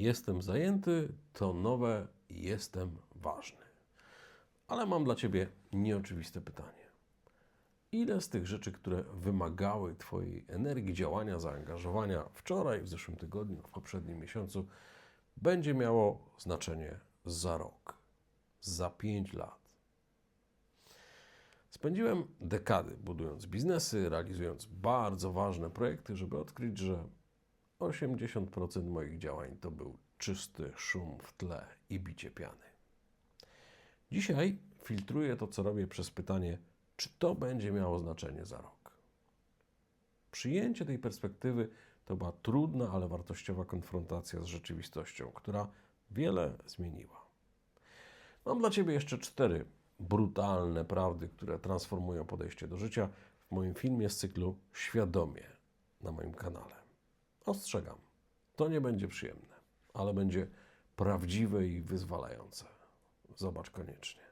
jestem zajęty to nowe jestem ważny. Ale mam dla Ciebie nieoczywiste pytanie. Ile z tych rzeczy, które wymagały Twojej energii, działania, zaangażowania wczoraj, w zeszłym tygodniu, w poprzednim miesiącu, będzie miało znaczenie za rok, za pięć lat? Spędziłem dekady budując biznesy, realizując bardzo ważne projekty, żeby odkryć, że 80% moich działań to był czysty szum w tle i bicie piany. Dzisiaj filtruję to, co robię, przez pytanie, czy to będzie miało znaczenie za rok. Przyjęcie tej perspektywy to była trudna, ale wartościowa konfrontacja z rzeczywistością, która wiele zmieniła. Mam dla Ciebie jeszcze cztery brutalne prawdy, które transformują podejście do życia w moim filmie z cyklu Świadomie na moim kanale. Ostrzegam, to nie będzie przyjemne, ale będzie prawdziwe i wyzwalające. Zobacz koniecznie.